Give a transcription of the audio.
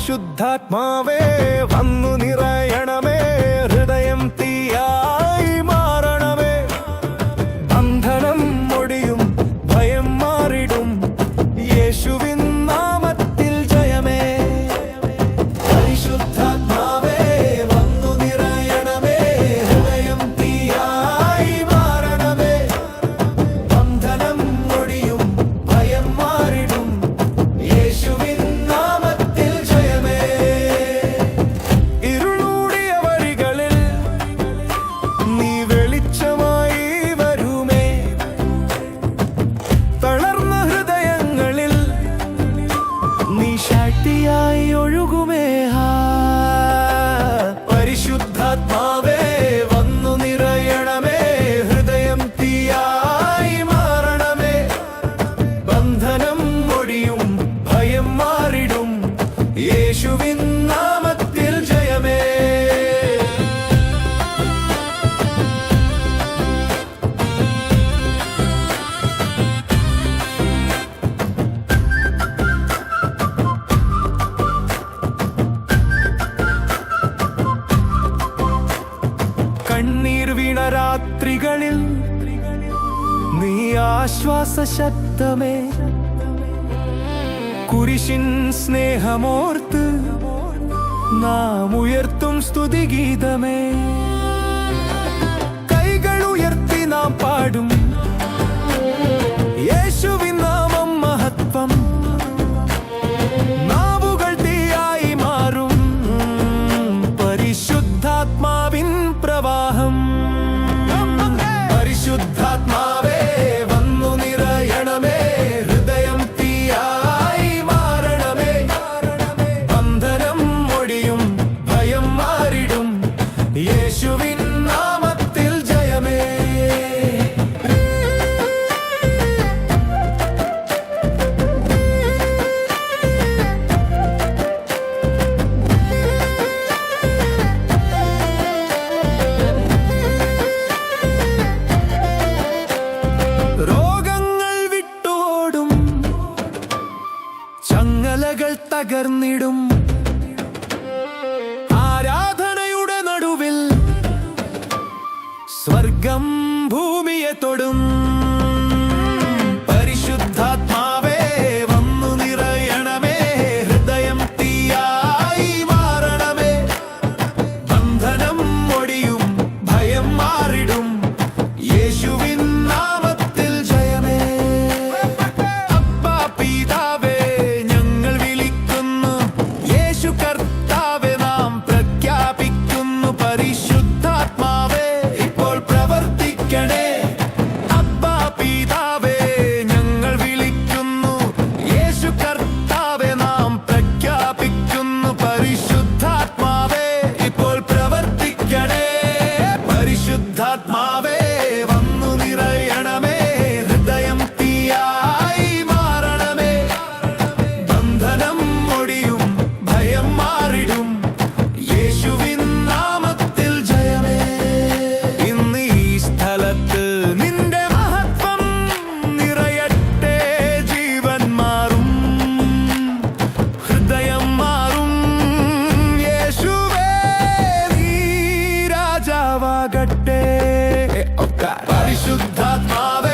പരിശുദ്ധാത്മാവേ വന്നു നിറയണമേ. കണ്ണീർവീണ രാത്രികളിൽ നീ ആശ്വാസ ശബ്ദമേ. കുരിശിൻ സ്നേഹമോർത്ത് നാം ഉയർത്തും സ്തുതി ഗീതമേ. ചങ്ങലകൾ തകർന്നിടും. ആരാധനയുടെ നടുവിൽ സ്വർഗം ഭൂമിയെ തൊടും. പരിശുദ്ധാത്മാ പരിശുദ്ധാത്മാവേ